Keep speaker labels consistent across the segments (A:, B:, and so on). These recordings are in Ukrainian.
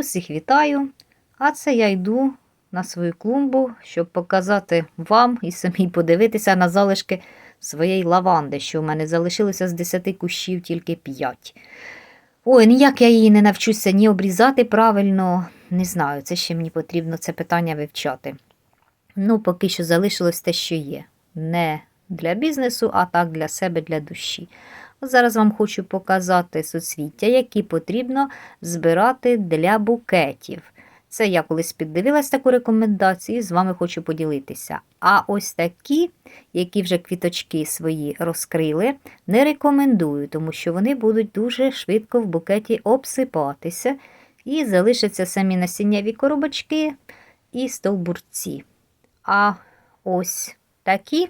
A: Усіх вітаю! А це я йду на свою клумбу, щоб показати вам і самі подивитися на залишки своєї лаванди, що в мене залишилося з 10 кущів тільки 5. Ой, ніяк я її не навчуся ні обрізати правильно, не знаю, це ще мені потрібно це питання вивчати. Ну, поки що залишилось те, що є. Не для бізнесу, а так для себе, для душі. Зараз вам хочу показати соцвіття, які потрібно збирати для букетів. Це я колись піддивилась таку рекомендацію і з вами хочу поділитися. А ось такі, які вже квіточки свої розкрили, не рекомендую, тому що вони будуть дуже швидко в букеті обсипатися і залишаться самі насінняві коробочки і стовбурці. А ось такі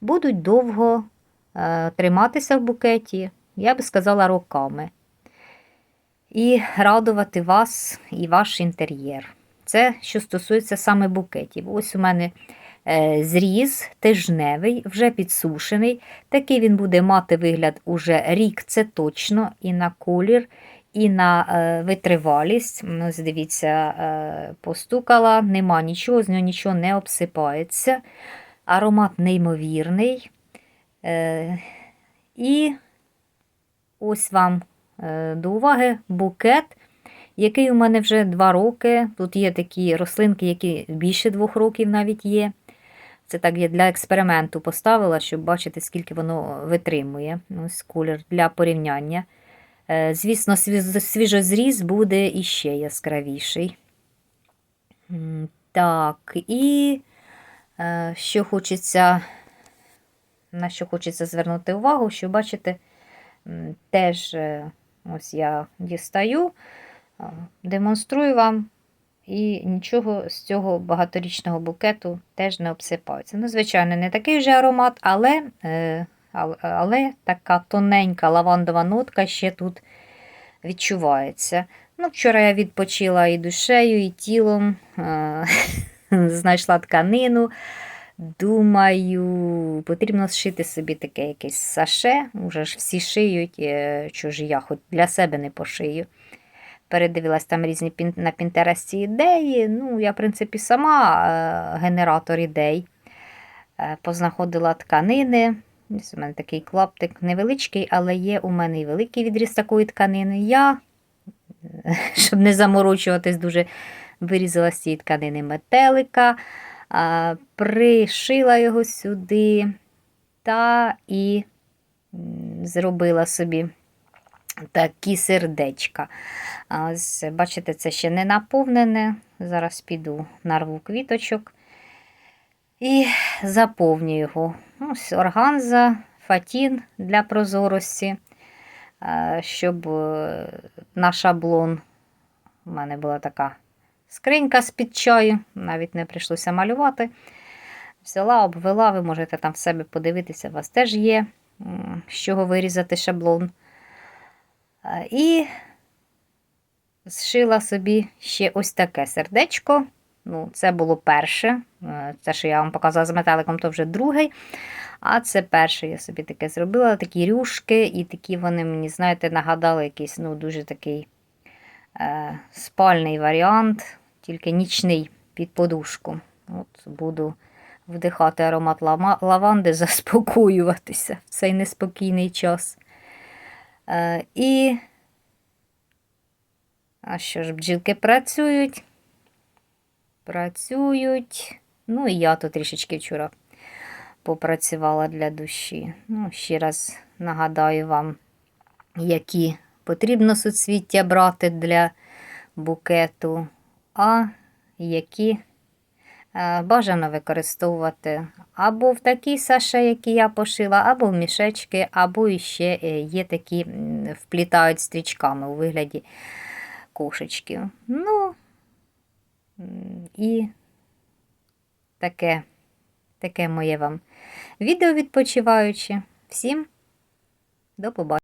A: будуть довго триматися в букеті, я би сказала, роками. І радувати вас і ваш інтер'єр. Це що стосується саме букетів. Ось у мене е, зріз тижневий, вже підсушений. Такий він буде мати вигляд уже рік, це точно, і на колір, і на е, витривалість. Ну, Ось дивіться, е, постукала, нема нічого, з нього нічого не обсипається. Аромат неймовірний. Е, і ось вам е, до уваги букет, який у мене вже два роки. Тут є такі рослинки, які більше двох років навіть є. Це так я для експерименту поставила, щоб бачити, скільки воно витримує. Ось колір для порівняння. Е, Звісно, свіж- свіжозріз буде іще яскравіший. Так, і що хочеться, на що хочеться звернути увагу, що бачите, теж е, ось я дістаю, демонструю вам, і нічого з цього багаторічного букету теж не обсипається. Ну, звичайно, не такий вже аромат, але, е, але, така тоненька лавандова нотка ще тут відчувається. Ну, Вчора я відпочила і душею, і тілом, е, знайшла тканину. Думаю, потрібно зшити собі таке якесь саше. Уже ж всі шиють, е, ж я хоч для себе не пошию. Передивилась там різні на Пінтересті ідеї. Ну, я, в принципі, сама е, генератор ідей. Е, Познаходила тканини. У мене такий клаптик невеличкий, але є у мене і великий відріз такої тканини. Я, щоб не заморочуватись, дуже вирізала з цієї тканини метелика, пришила його сюди та і зробила собі такі сердечка. Ось, бачите, це ще не наповнене. Зараз піду нарву квіточок і заповню його. Ось органза, фатін для прозорості, щоб е, на шаблон у мене була така скринька з-під чаю, навіть не прийшлося малювати. Взяла, обвела, ви можете там в себе подивитися, у вас теж є, з чого вирізати шаблон. І зшила собі ще ось таке сердечко. Ну, Це було перше. Е, Це, що я вам показала з метеликом, то вже другий. А це перше я собі таке зробила. Такі рюшки, і такі вони мені, знаєте, нагадали якийсь ну, дуже такий е, спальний варіант, тільки нічний під подушку. От Буду вдихати аромат лаванди, заспокоюватися в цей неспокійний час. Е, і а що ж, бджілки працюють, працюють. Ну і я тут трішечки вчора попрацювала для душі. Ну, ще раз нагадаю вам, які потрібно суцвіття брати для букету, а які е, бажано використовувати або в такій саше, які я пошила, або в мішечки, або іще е, є такі, вплітають стрічками у вигляді кошечків. Ну, і таке, таке моє вам відео відпочиваючи. Всім до побачення.